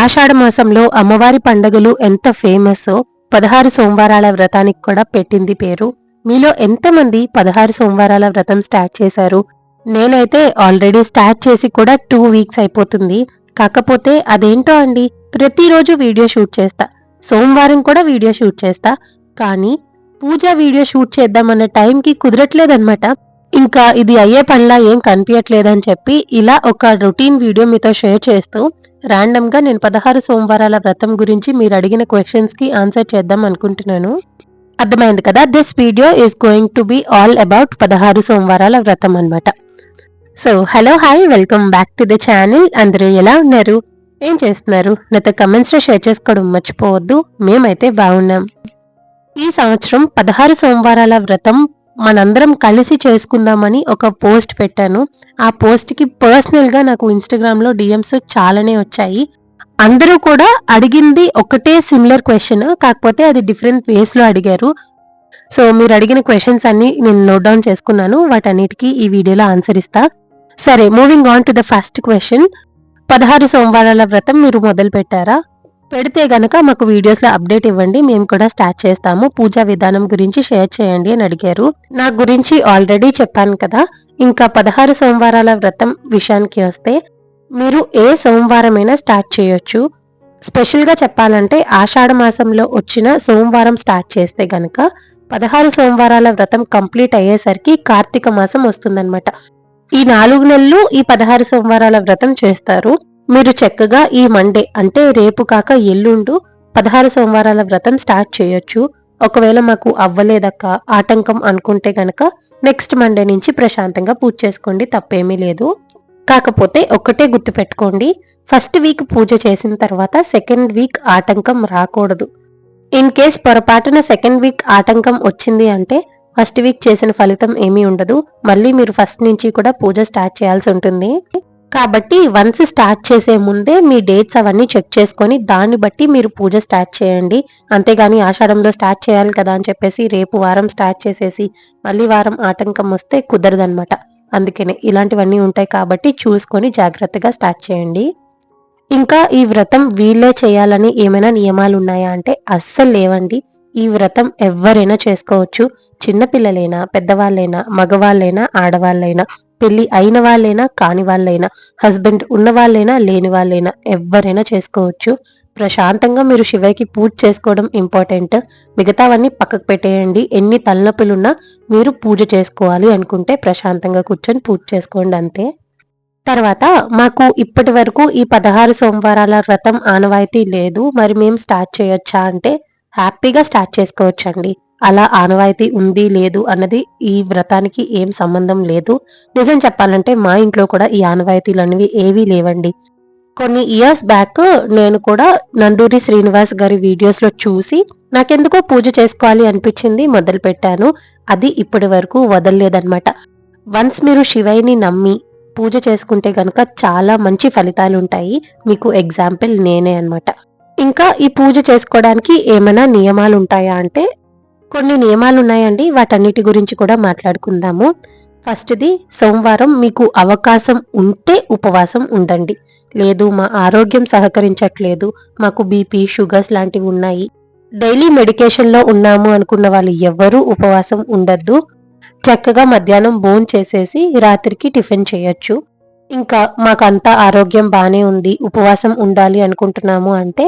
ఆషాఢ మాసంలో అమ్మవారి పండుగలు ఎంత ఫేమస్? పదహారు సోమవారాల వ్రతానికి కూడా పెట్టింది పేరు. మీలో ఎంతమంది పదహారు సోమవారాల వ్రతం స్టార్ట్ చేశారు? నేనైతే ఆల్రెడీ స్టార్ట్ చేసి కూడా టూ వీక్స్ అయిపోతుంది. కాకపోతే అదేంటో అండి ప్రతిరోజు వీడియో షూట్ చేస్తా. సోమవారం కూడా వీడియో షూట్ చేస్తా. కానీ పూజ వీడియో షూట్ చేద్దామన్న టైంకి కుదరట్లేదన్నమాట. ఇంకా ఇది అయ్యే పనిలా ఏం కనిపించట్లేదని చెప్పి ఇలా ఒక రొటీన్ వీడియో మీతో షేర్ చేస్తూ ర్యాండమ్గా నేను పదహారు సోమవారాల వ్రతం గురించి మీరు అడిగిన క్వశ్చన్స్కి ఆన్సర్ చేద్దాం అనుకుంటున్నాను. అర్థమైంది కదా? This video is going to be all about పదహారు సోమవారాల వ్రతం అనమాట so hello hi welcome back to the channel అందరూ ఎలా ఉన్నారు? ఏం చేస్తున్నారు? నాతో కమెంట్స్లో షేర్ చేసుకోవడం మర్చిపోవద్దు. మేమైతే బాగున్నాం. ఈ సంవత్సరం పదహారు సోమవారాల వ్రతం మనందరం కలిసి చేసుకుందామని ఒక పోస్ట్ పెట్టాను. ఆ పోస్ట్కి పర్సనల్గా నాకు ఇన్స్టాగ్రామ్లో డిఎమ్స్ చాలానే వచ్చాయి. అందరూ కూడా అడిగింది ఒకటే సిమిలర్ క్వశ్చన్ కాకపోతే అది డిఫరెంట్ వేస్లో అడిగారు. సో మీరు అడిగిన క్వశ్చన్స్ అన్ని నేను నోట్ డౌన్ చేసుకున్నాను. వాటన్నిటికీ ఈ వీడియోలో ఆన్సర్ ఇస్తా. సరే moving on to the first question పదహారు సోమవారాల వ్రతం మీరు మొదలు పెట్టారా పెడితే గనక మాకు వీడియోస్లో అప్డేట్ ఇవ్వండి. మేము కూడా స్టార్ట్ చేస్తాము. పూజా విధానం గురించి షేర్ చేయండి అని అడిగారు. నా గురించి ఆల్రెడీ చెప్పాను కదా. ఇంకా పదహారు సోమవారాల వ్రతం విషయానికి వస్తే మీరు ఏ సోమవారమైనా స్టార్ట్ చేయొచ్చు. స్పెషల్గా చెప్పాలంటే ఆషాఢ మాసంలో వచ్చిన సోమవారం స్టార్ట్ చేస్తే గనక పదహారు సోమవారాల వ్రతం కంప్లీట్ అయ్యేసరికి కార్తీక మాసం వస్తుందన్నమాట. ఈ నాలుగు నెలలు ఈ పదహారు సోమవారాల వ్రతం చేస్తారు. మీరు చక్కగా ఈ మండే అంటే రేపు కాక ఎల్లుండు పదహారు సోమవారాల వ్రతం స్టార్ట్ చేయొచ్చు. ఒకవేళ మాకు అవ్వలేదక్క ఆటంకం అనుకుంటే గనక నెక్స్ట్ మండే నుంచి ప్రశాంతంగా పూజ చేసుకోండి తప్పేమీ లేదు. కాకపోతే ఒక్కటే గుర్తుపెట్టుకోండి ఫస్ట్ వీక్ పూజ చేసిన తర్వాత సెకండ్ వీక్ ఆటంకం రాకూడదు. ఇన్ కేస్ పొరపాటున సెకండ్ వీక్ ఆటంకం వచ్చింది అంటే ఫస్ట్ వీక్ చేసిన ఫలితం ఏమీ ఉండదు. మళ్ళీ మీరు ఫస్ట్ నుంచి కూడా పూజ స్టార్ట్ చేయాల్సి ఉంటుంది. కాబట్టి వన్స్ స్టార్ట్ చేసే ముందే మీ డేట్స్ అవన్నీ చెక్ చేసుకొని దాన్ని బట్టి మీరు పూజ స్టార్ట్ చేయండి. అంతేగాని ఆషాఢంలో స్టార్ట్ చేయాలి కదా అని చెప్పేసి రేపు వారం స్టార్ట్ చేసేసి మళ్ళీ వారం ఆటంకం వస్తే కుదరదనమాట అందుకనే ఇలాంటివన్నీ ఉంటాయి కాబట్టి చూసుకొని జాగ్రత్తగా స్టార్ట్ చేయండి. ఇంకా ఈ వ్రతం వీళ్ళే చేయాలని ఏమైనా నియమాలు ఉన్నాయా అంటే అస్సలు లేవండి. ఈ వ్రతం ఎవరైనా చేసుకోవచ్చు. చిన్నపిల్లలైనా పెద్దవాళ్ళైనా మగవాళ్ళైనా ఆడవాళ్ళైనా పెళ్ళి అయిన వాళ్ళైనా కాని వాళ్ళైనా హస్బెండ్ ఉన్న వాళ్ళైనా లేని వాళ్ళైనా ఎవరైనా చేసుకోవచ్చు. ప్రశాంతంగా మీరు శివయ్యకి పూజ చేసుకోవడం ఇంపార్టెంట్. మిగతావన్నీ పక్కకు పెట్టేయండి. ఎన్ని తలనొప్పులున్నా మీరు పూజ చేసుకోవాలి అనుకుంటే ప్రశాంతంగా కూర్చొని పూజ చేసుకోండి అంతే. తర్వాత మాకు ఇప్పటి వరకు ఈ పదహారు సోమవారాల వ్రతం ఆనవాయితీ లేదు. మరి మేము స్టార్ట్ చేయొచ్చా అంటే హ్యాపీగా స్టార్ట్ చేసుకోవచ్చండి. అలా ఆనవాయితీ ఉంది లేదు అన్నది ఈ వ్రతానికి ఏం సంబంధం లేదు. నిజం చెప్పాలంటే మా ఇంట్లో కూడా ఈ ఆనవాయితీలు అనేవి ఏవీ లేవండి. కొన్ని ఇయర్స్ బ్యాక్ నేను కూడా నండూరి శ్రీనివాస్ గారి వీడియోస్లో చూసి నాకెందుకో పూజ చేసుకోవాలి అనిపించింది మొదలు పెట్టాను అది ఇప్పటి వరకు వదలలేదన్నమాట. వన్స్ మీరు శివయ్యని నమ్మి పూజ చేసుకుంటే గనక చాలా మంచి ఫలితాలు ఉంటాయి మీకు ఎగ్జాంపుల్ నేనే అన్నమాట. ఇంకా ఈ పూజ చేసుకోవడానికి ఏమైనా నియమాలు ఉంటాయా అంటే కొన్ని నియమాలు ఉన్నాయండి వాటన్నిటి గురించి కూడా మాట్లాడుకుందాము. ఫస్ట్ది సోమవారం మీకు అవకాశం ఉంటే ఉపవాసం ఉండండి. లేదు మా ఆరోగ్యం సహకరించట్లేదు. మాకు బీపీ షుగర్స్ లాంటివి ఉన్నాయి. డైలీ మెడికేషన్లో ఉన్నాము అనుకున్న వాళ్ళు ఎవ్వరూ ఉపవాసం ఉండద్దు. చక్కగా మధ్యాహ్నం బోన్ చేసేసి రాత్రికి టిఫిన్ చేయొచ్చు. ఇంకా మాకంతా ఆరోగ్యం బాగానే ఉంది. ఉపవాసం ఉండాలి అనుకుంటున్నాము అంటే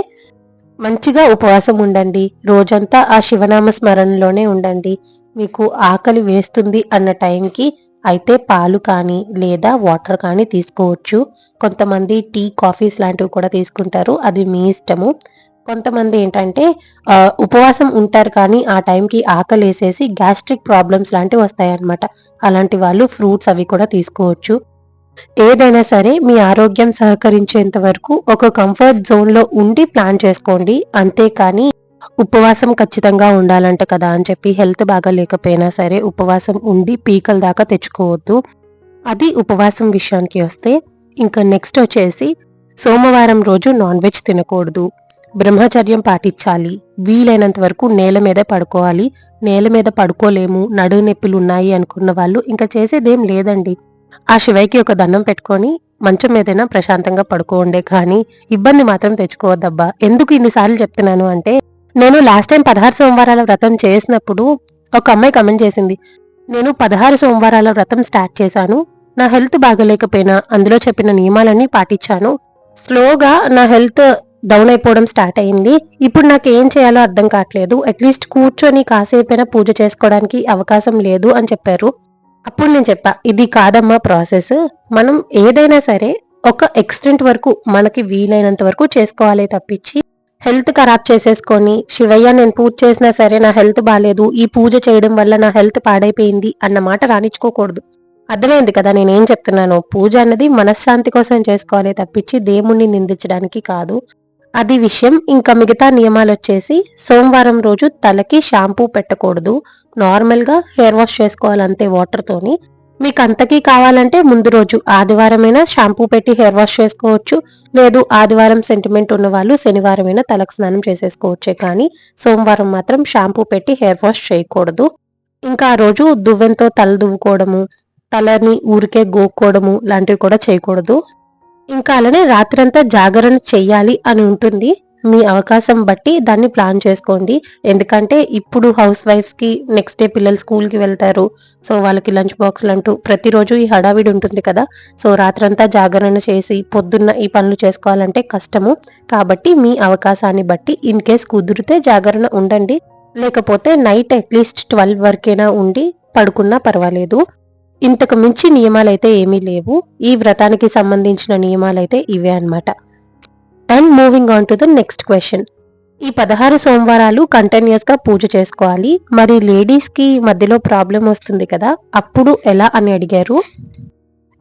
మంచిగా ఉపవాసం ఉండండి. రోజంతా ఆ శివనామ స్మరణలోనే ఉండండి. మీకు ఆకలి వేస్తుంది అన్న టైంకి అయితే పాలు కానీ లేదా వాటర్ కానీ తీసుకోవచ్చు. కొంతమంది టీ కాఫీస్ లాంటివి కూడా తీసుకుంటారు. అది మీ ఇష్టము. కొంతమంది ఏంటంటే ఉపవాసం ఉంటారు కానీ ఆ టైంకి ఆకలి వేసేసి గ్యాస్ట్రిక్ ప్రాబ్లమ్స్ లాంటివి వస్తాయన్నమాట. అలాంటి వాళ్ళు ఫ్రూట్స్ అవి కూడా తీసుకోవచ్చు. ఏదైనా సరే మీ ఆరోగ్యం సహకరించేంత వరకు ఒక కంఫర్ట్ జోన్లో ఉండి ప్లాన్ చేసుకోండి. అంతేకాని ఉపవాసం ఖచ్చితంగా ఉండాలంట కదా అని చెప్పి హెల్త్ బాగా లేకపోయినా సరే ఉపవాసం ఉండి పీకల దాకా తెచ్చుకోవద్దు. అది ఉపవాసం విషయానికి వస్తే ఇంకా నెక్స్ట్ వచ్చేసి సోమవారం రోజు నాన్ వెజ్ తినకూడదు. బ్రహ్మచర్యం పాటించాలి. వీలైనంత వరకు నేల మీద పడుకోవాలి. నేల మీద పడుకోలేము. నడు నొప్పులు ఉన్నాయి అనుకున్న వాళ్ళు ఇంకా చేసేదేం లేదండి. ఆ శివయ్యకి ఒక దండం పెట్టుకొని మంచం మీదైనా ప్రశాంతంగా పడుకోండే కానీ ఇబ్బంది మాత్రం తెచ్చుకోవద్దబ్బా. ఎందుకు ఇన్నిసార్లు చెప్తున్నాను అంటే నేను లాస్ట్ టైం పదహారు సోమవారాల వ్రతం చేసినప్పుడు ఒక అమ్మాయి కమెంట్ చేసింది నేను పదహారు సోమవారాల వ్రతం స్టార్ట్ చేశాను నా హెల్త్ బాగలేకపోయినా అందులో చెప్పిన నియమాలన్నీ పాటించాను స్లోగా నా హెల్త్ డౌన్ అయిపోవడం స్టార్ట్ అయింది ఇప్పుడు నాకు ఏం చేయాలో అర్థం కావట్లేదు అట్లీస్ట్ కూర్చొని కాసేపైనా పూజ చేసుకోవడానికి అవకాశం లేదు అని చెప్పారు. అప్పుడు నేను చెప్పా ఇది కాదమ్మా ప్రాసెస్. మనం ఏదైనా సరే ఒక ఎక్స్టెంట్ వరకు మనకి వీలైనంత వరకు చేసుకోవాలి తప్పించి హెల్త్ ఖరాబ్ చేసేసుకొని శివయ్య నేను పూజ చేసినా సరే నా హెల్త్ బాగాలేదు ఈ పూజ చేయడం వల్ల నా హెల్త్ పాడైపోయింది అన్న మాట రాణించుకోకూడదు. అర్థమైంది కదా నేనేం చెప్తున్నాను? పూజ అన్నది మనశ్శాంతి కోసం చేసుకోవాలి తప్పించి దేవుణ్ణి నిందించడానికి కాదు. అది విషయం. ఇంకా మిగతా నియమాలు వచ్చేసి సోమవారం రోజు తలకి షాంపూ పెట్టకూడదు. నార్మల్గా హెయిర్ వాష్ చేసుకోవాలంతే వాటర్తోని మీకు అంతకీ కావాలంటే ముందు రోజు ఆదివారమైనా షాంపూ పెట్టి హెయిర్ వాష్ చేసుకోవచ్చు. లేదు ఆదివారం సెంటిమెంట్ ఉన్న వాళ్ళు శనివారమైనా తలకు స్నానం చేసేసుకోవచ్చే కానీ సోమవారం మాత్రం షాంపూ పెట్టి హెయిర్ వాష్ చేయకూడదు. ఇంకా ఆ రోజు దువ్వెంతో తల దువ్వుకోవడము తలని ఊరికే గోక్కోవడము లాంటివి కూడా చేయకూడదు. ఇంకా అలానే రాత్రంతా జాగరణ చెయ్యాలి అని ఉంటుంది. మీ అవకాశం బట్టి దాన్ని ప్లాన్ చేసుకోండి. ఎందుకంటే ఇప్పుడు హౌస్ వైఫ్స్కి నెక్స్ట్ డే పిల్లలు స్కూల్కి వెళ్తారు. సో వాళ్ళకి లంచ్ బాక్స్లు అంటూ ప్రతిరోజు ఈ హడావిడి ఉంటుంది కదా. సో రాత్రంతా జాగరణ చేసి పొద్దున్న ఈ పనులు చేసుకోవాలంటే కష్టము. కాబట్టి మీ అవకాశాన్ని బట్టి ఇన్ కేస్ కుదిరితే జాగరణ ఉండండి. లేకపోతే నైట్ అట్లీస్ట్ ట్వెల్వ్ వరకైనా ఉండి పడుకున్నా పర్వాలేదు. ఇంతకు మించి నియమాలైతే ఏమీ లేవు. ఈ వ్రతానికి సంబంధించిన నియమాలైతే ఇవే అనమాట and moving on to the next question ఈ పదహారు సోమవారాలు కంటిన్యూస్గా పూజ చేసుకోవాలి. మరి లేడీస్కి మధ్యలో ప్రాబ్లం వస్తుంది కదా అప్పుడు ఎలా అని అడిగారు?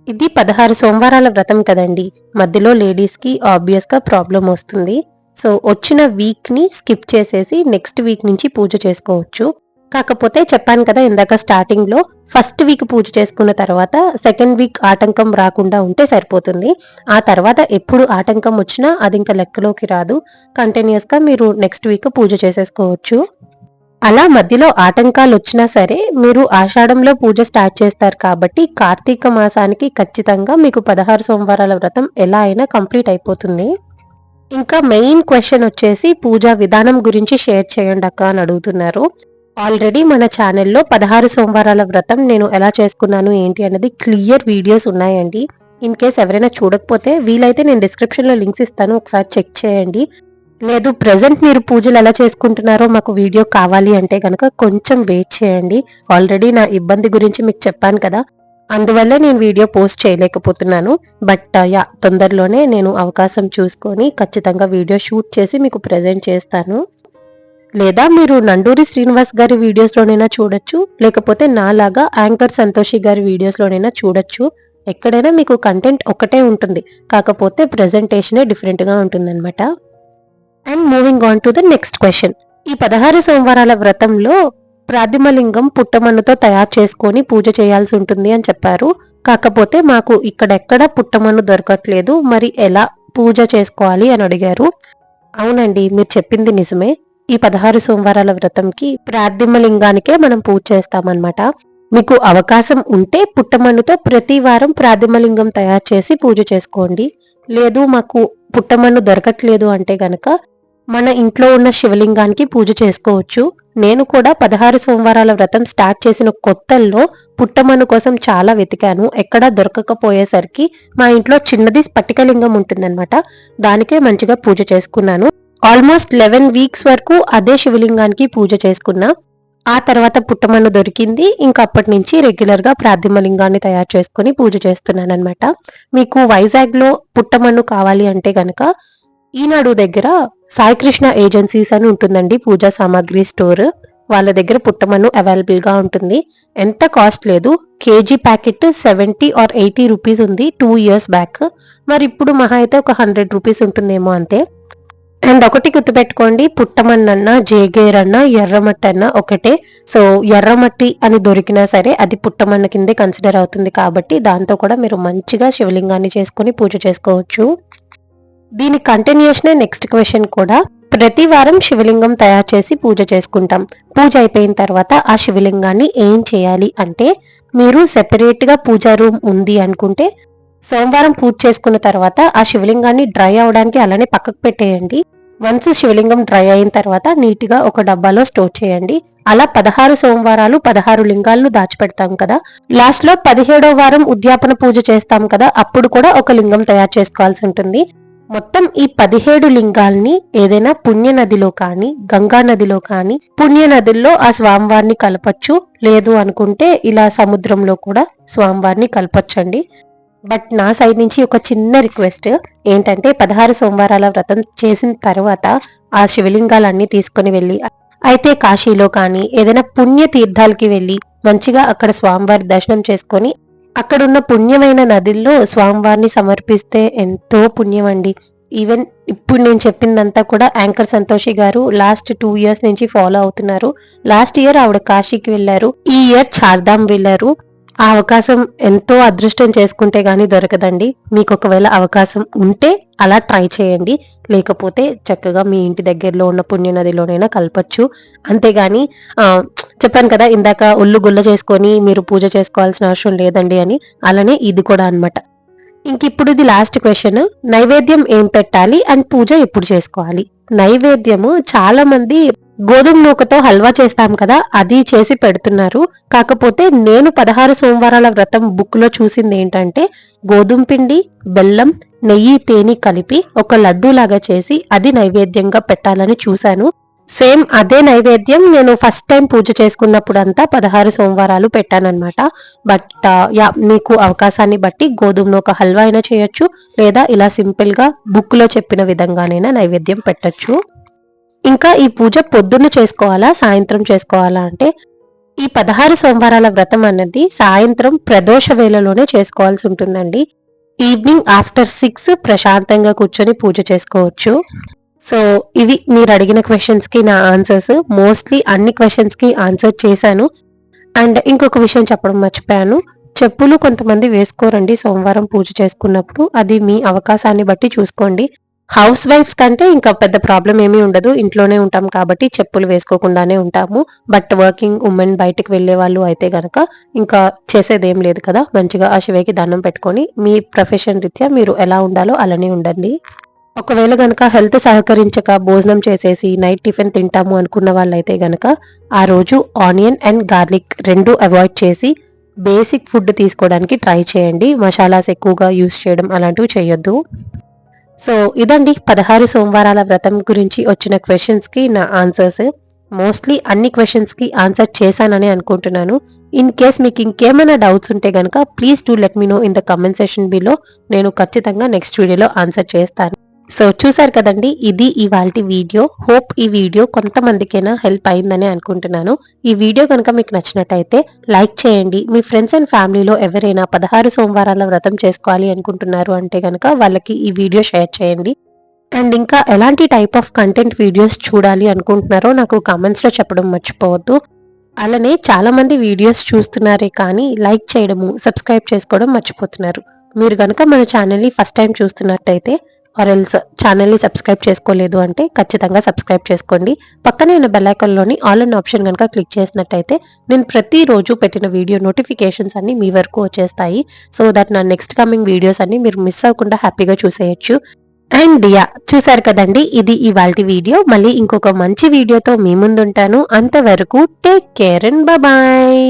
ఇది పదహారు సోమవారాల వ్రతం కదండి. మధ్యలో లేడీస్కి ఆబ్వియస్గా ప్రాబ్లం వస్తుంది. సో వచ్చిన వీక్ని స్కిప్ చేసేసి నెక్స్ట్ వీక్ నుంచి పూజ చేసుకోవచ్చు. కాకపోతే చెప్పాను కదా ఇందాక స్టార్టింగ్లో ఫస్ట్ వీక్ పూజ చేసుకున్న తర్వాత సెకండ్ వీక్ ఆటంకం రాకుండా ఉంటే సరిపోతుంది. ఆ తర్వాత ఎప్పుడు ఆటంకం వచ్చినా అది ఇంకా లెక్కలోకి రాదు. కంటిన్యూస్గా మీరు నెక్స్ట్ వీక్ పూజ చేసేసుకోవచ్చు. అలా మధ్యలో ఆటంకాలు వచ్చినా సరే మీరు ఆషాఢంలో పూజ స్టార్ట్ చేస్తారు కాబట్టి కార్తీక మాసానికి ఖచ్చితంగా మీకు పదహారు సోమవారాల వ్రతం ఎలా అయినా కంప్లీట్ అయిపోతుంది. ఇంకా మెయిన్ క్వశ్చన్ వచ్చేసి పూజా విధానం గురించి షేర్ చేయండి అక్క అని అడుగుతున్నారు. ఆల్రెడీ మన ఛానల్లో పదహారు సోమవారాల వ్రతం నేను ఎలా చేసుకున్నాను ఏంటి అనేది క్లియర్ వీడియోస్ ఉన్నాయండి. ఇన్ కేస్ ఎవరైనా చూడకపోతే వీలైతే నేను డిస్క్రిప్షన్లో లింక్స్ ఇస్తాను ఒకసారి చెక్ చేయండి. లేదు ప్రజెంట్ మీరు పూజలు ఎలా చేసుకుంటున్నారో మాకు వీడియో కావాలి అంటే కనుక కొంచెం వెయిట్ చేయండి. ఆల్రెడీ నా ఇబ్బంది గురించి మీకు చెప్పాను కదా. అందువల్ల నేను వీడియో పోస్ట్ చేయలేకపోతున్నాను. బట్ యా తొందరలోనే నేను అవకాశం చూసుకొని ఖచ్చితంగా వీడియో షూట్ చేసి మీకు ప్రజెంట్ చేస్తాను. లేదా మీరు నండూరి శ్రీనివాస్ గారి వీడియోస్లోనైనా చూడొచ్చు లేకపోతే నాలాగా యాంకర్ సంతోషి గారి వీడియోస్లోనైనా చూడొచ్చు. ఎక్కడైనా మీకు కంటెంట్ ఒకటే ఉంటుంది కాకపోతే ప్రజెంటేషనే డిఫరెంట్గా ఉంటుందన్నమాట. And moving on to the next question ఈ పదహారు సోమవారాల వ్రతంలో ప్రాతిమలింగం పుట్టమన్నుతో తయారు చేసుకొని పూజ చేయాల్సి ఉంటుంది అని చెప్పారు. కాకపోతే మాకు ఇక్కడెక్కడ పుట్టమన్ను దొరకట్లేదు మరి ఎలా పూజ చేసుకోవాలి అని అడిగారు. అవునండి మీరు చెప్పింది నిజమే. ఈ పదహారు సోమవారాల వ్రతంకి ప్రార్థిమలింగానికే మనం పూజ చేస్తామన్నమాట. మీకు అవకాశం ఉంటే పుట్టమన్నుతో ప్రతి వారం ప్రార్థిమలింగం తయారు చేసి పూజ చేసుకోండి. లేదు మాకు పుట్టమన్ను దొరకట్లేదు అంటే గనక మన ఇంట్లో ఉన్న శివలింగానికి పూజ చేసుకోవచ్చు. నేను కూడా పదహారు సోమవారాల వ్రతం స్టార్ట్ చేసిన కొత్తల్లో పుట్టమన్ను కోసం చాలా వెతికాను. ఎక్కడా దొరకకపోయేసరికి మా ఇంట్లో చిన్నది స్పటికలింగం ఉంటుందన్నమాట. దానికే మంచిగా పూజ చేసుకున్నాను. ఆల్మోస్ట్ లెవెన్ వీక్స్ వరకు అదే శివలింగానికి పూజ చేసుకున్నా. ఆ తర్వాత పుట్టమన్ను దొరికింది. ఇంకా అప్పటి నుంచి రెగ్యులర్గా ప్రార్థిమలింగాన్ని తయారు చేసుకుని పూజ చేస్తున్నాను అనమాట మీకు వైజాగ్లో పుట్టమన్ను కావాలి అంటే గనక ఈనాడు దగ్గర సాయికృష్ణ ఏజెన్సీస్ అని ఉంటుందండి పూజా సామాగ్రి స్టోర్. వాళ్ళ దగ్గర పుట్టమన్ను అవైలబుల్గా ఉంటుంది. ఎంత కాస్ట్ లేదు. KG packet seventy or eighty rupees ఉంది టూ ఇయర్స్ బ్యాక్. మరి ఇప్పుడు మహా అయితే ఒక హండ్రెడ్ రూపీస్ ఉంటుందేమో అంతే. అండ్ ఒకటి గుర్తుపెట్టుకోండి పుట్టమన్నన్నా జేగేరన్నా ఎర్రమట్టి అన్న ఒకటే. సో ఎర్రమట్టి అని దొరికినా సరే అది పుట్టమన్న కిందే కన్సిడర్ అవుతుంది కాబట్టి దాంతో కూడా మీరు మంచిగా శివలింగాన్ని చేసుకుని పూజ చేసుకోవచ్చు. దీని కంటిన్యూషనే నెక్స్ట్ క్వశ్చన్ కూడా ప్రతి వారం శివలింగం తయారు చేసి పూజ చేసుకుంటాం. పూజ అయిపోయిన తర్వాత ఆ శివలింగాన్ని ఏం చేయాలి అంటే మీరు సెపరేట్గా పూజా రూమ్ ఉంది అనుకుంటే సోమవారం పూజ చేసుకున్న తర్వాత ఆ శివలింగాన్ని డ్రై అవడానికి అలానే పక్కకు పెట్టేయండి. వన్స్ శివలింగం డ్రై అయిన తర్వాత నీట్గా ఒక డబ్బాలో స్టోర్ చేయండి. అలా పదహారు సోమవారాలు పదహారు లింగాలను దాచిపెడతాం కదా. లాస్ట్లో పదిహేడో వారం ఉద్యాపన పూజ చేస్తాం కదా. అప్పుడు కూడా ఒక లింగం తయారు చేసుకోవాల్సి ఉంటుంది. మొత్తం ఈ పదిహేడు లింగాల్ని ఏదైనా పుణ్య నదిలో కానీ గంగా నదిలో కానీ పుణ్య నదుల్లో ఆ స్వామివారిని కలపచ్చు. లేదు అనుకుంటే ఇలా సముద్రంలో కూడా స్వామివారిని కలపచ్చండి. బట్ నా సైడ్ నుంచి ఒక చిన్న రిక్వెస్ట్ ఏంటంటే పదహారు సోమవారాల వ్రతం చేసిన తర్వాత ఆ శివలింగాలన్నీ తీసుకుని వెళ్ళి అయితే కాశీలో కానీ ఏదైనా పుణ్య తీర్థాలకి వెళ్ళి మంచిగా అక్కడ స్వామివారి దర్శనం చేసుకొని అక్కడున్న పుణ్యమైన నదుల్లో స్వామివారిని సమర్పిస్తే ఎంతో పుణ్యం అండి ఈవెన్ ఇప్పుడు నేను చెప్పిందంతా కూడా anchor Santoshi garu last two years నుంచి ఫాలో అవుతున్నారు. లాస్ట్ ఇయర్ ఆవిడ కాశీకి వెళ్ళారు. ఈ ఇయర్ చార్ధామ్ వెళ్ళారు. ఆ అవకాశం ఎంతో అదృష్టం చేసుకుంటే కానీ దొరకదండి. మీకు ఒకవేళ అవకాశం ఉంటే అలా ట్రై చేయండి. లేకపోతే చక్కగా మీ ఇంటి దగ్గరలో ఉన్న పుణ్య నదిలోనైనా కలపచ్చు. అంతేగాని చెప్పాను కదా ఇందాక ఒళ్ళు గుల్ల చేసుకొని మీరు పూజ చేసుకోవాల్సిన అవసరం లేదండి అని. అలానే ఇది కూడా అనమాట ఇంకిప్పుడు ఇది లాస్ట్ క్వశ్చన్ నైవేద్యం ఏం పెట్టాలి? అండ్ పూజ ఎప్పుడు చేసుకోవాలి? నైవేద్యము చాలా మంది గోధుమ నూకతో హల్వా చేస్తాం కదా అది చేసి పెడుతున్నారు. కాకపోతే నేను పదహారు సోమవారాల వ్రతం బుక్లో చూసింది ఏంటంటే గోధుమ పిండి బెల్లం నెయ్యి తేనె కలిపి ఒక లడ్డూ లాగా చేసి అది నైవేద్యంగా పెట్టాలని చూశాను. సేమ్ అదే నైవేద్యం నేను ఫస్ట్ టైం పూజ చేసుకున్నప్పుడు అంతా పదహారు సోమవారాలు పెట్టానన్నమాట. బట్ యా మీకు అవకాశాన్ని బట్టి గోధుమ నూక హల్వా అయినా చేయొచ్చు లేదా ఇలా సింపుల్గా బుక్లో చెప్పిన విధంగానైనా నైవేద్యం పెట్టచ్చు. ఇంకా ఈ పూజ పొద్దున్న చేసుకోవాలా సాయంత్రం చేసుకోవాలా అంటే ఈ పదహారు సోమవారాల వ్రతం అన్నది సాయంత్రం ప్రదోష వేళలోనే చేసుకోవాల్సి ఉంటుందండి. ఈవినింగ్ ఆఫ్టర్ సిక్స్ ప్రశాంతంగా కూర్చొని పూజ చేసుకోవచ్చు. సో ఇవి మీరు అడిగిన క్వశ్చన్స్కి నా ఆన్సర్స్ మోస్ట్లీ అన్ని క్వశ్చన్స్కి ఆన్సర్ చేశాను. అండ్ ఇంకొక విషయం చెప్పడం మర్చిపోయాను. చెప్పులు కొంతమంది వేసుకోరండి సోమవారం పూజ చేసుకున్నప్పుడు. అది మీ అవకాశాన్ని బట్టి చూసుకోండి. హౌస్ వైఫ్స్ కంటే ఇంకా పెద్ద ప్రాబ్లం ఏమీ ఉండదు. ఇంట్లోనే ఉంటాం కాబట్టి చెప్పులు వేసుకోకుండానే ఉంటాము. బట్ వర్కింగ్ ఉమెన్ బయటకు వెళ్ళే వాళ్ళు అయితే గనక ఇంకా చేసేది ఏం లేదు కదా. మంచిగా ఆ శివకి దండం పెట్టుకొని మీ ప్రొఫెషన్ రీత్యా మీరు ఎలా ఉండాలో అలానే ఉండండి. ఒకవేళ గనక హెల్త్ సహకరించక భోజనం చేసేసి నైట్ టిఫిన్ తింటాము అనుకున్న వాళ్ళైతే గనక ఆ రోజు ఆనియన్ అండ్ గార్లిక్ రెండు అవాయిడ్ చేసి బేసిక్ ఫుడ్ తీసుకోవడానికి ట్రై చేయండి. మసాలాస్ ఎక్కువగా యూస్ చేయడం అలాంటివి చేయొద్దు. సో ఇదండి పదహారు సోమవారాల వ్రతం గురించి వచ్చిన క్వశ్చన్స్కి నా ఆన్సర్స్ మోస్ట్లీ అన్ని క్వశ్చన్స్కి ఆన్సర్ చేశానని అనుకుంటున్నాను. ఇన్ కేస్ మీకు ఇంకేమైనా డౌట్స్ ఉంటే కనుక please to let me know in the comment session below నేను ఖచ్చితంగా నెక్స్ట్ వీడియోలో ఆన్సర్ చేస్తాను. సో చూసారు కదండి ఇది ఇవాళ వీడియో. హోప్ ఈ వీడియో కొంతమందికైనా హెల్ప్ అయిందని అనుకుంటున్నాను. ఈ వీడియో కనుక మీకు నచ్చినట్టయితే లైక్ చేయండి. మీ ఫ్రెండ్స్ అండ్ ఫ్యామిలీలో ఎవరైనా పదహారు సోమవారాల వ్రతం చేసుకోవాలి అనుకుంటున్నారు అంటే కనుక వాళ్ళకి ఈ వీడియో షేర్ చేయండి. అండ్ ఇంకా ఎలాంటి టైప్ ఆఫ్ కంటెంట్ వీడియోస్ చూడాలి అనుకుంటున్నారో నాకు కామెంట్స్లో చెప్పడం మర్చిపోవద్దు. అలానే చాలామంది వీడియోస్ చూస్తున్నారే కానీ లైక్ చేయడము సబ్స్క్రైబ్ చేసుకోవడం మర్చిపోతున్నారు. మీరు కనుక మన ఛానల్ని ఫస్ట్ టైం చూస్తున్నట్టయితే ఆర్ ఎల్స్ ఛానల్ని సబ్స్క్రైబ్ చేసుకోలేదు అంటే ఖచ్చితంగా సబ్స్క్రైబ్ చేసుకోండి. పక్కనే ఉన్న బెల్లైకన్లోని ఆల్ అన్ ఆప్షన్ కనుక క్లిక్ చేసినట్టయితే నేను ప్రతిరోజు పెట్టిన వీడియో నోటిఫికేషన్స్ అన్ని మీ వరకు వచ్చేస్తాయి. సో దట్ నా నెక్స్ట్ కమింగ్ వీడియోస్ అన్ని మీరు మిస్ అవ్వకుండా హ్యాపీగా చూసేయచ్చు. అండ్ యా చూసారు కదండి? ఇది ఇవాళ వీడియో మళ్ళీ ఇంకొక మంచి వీడియోతో మీ ముందుంటాను. అంతవరకు టేక్ కేర్ అండ్ బాయ్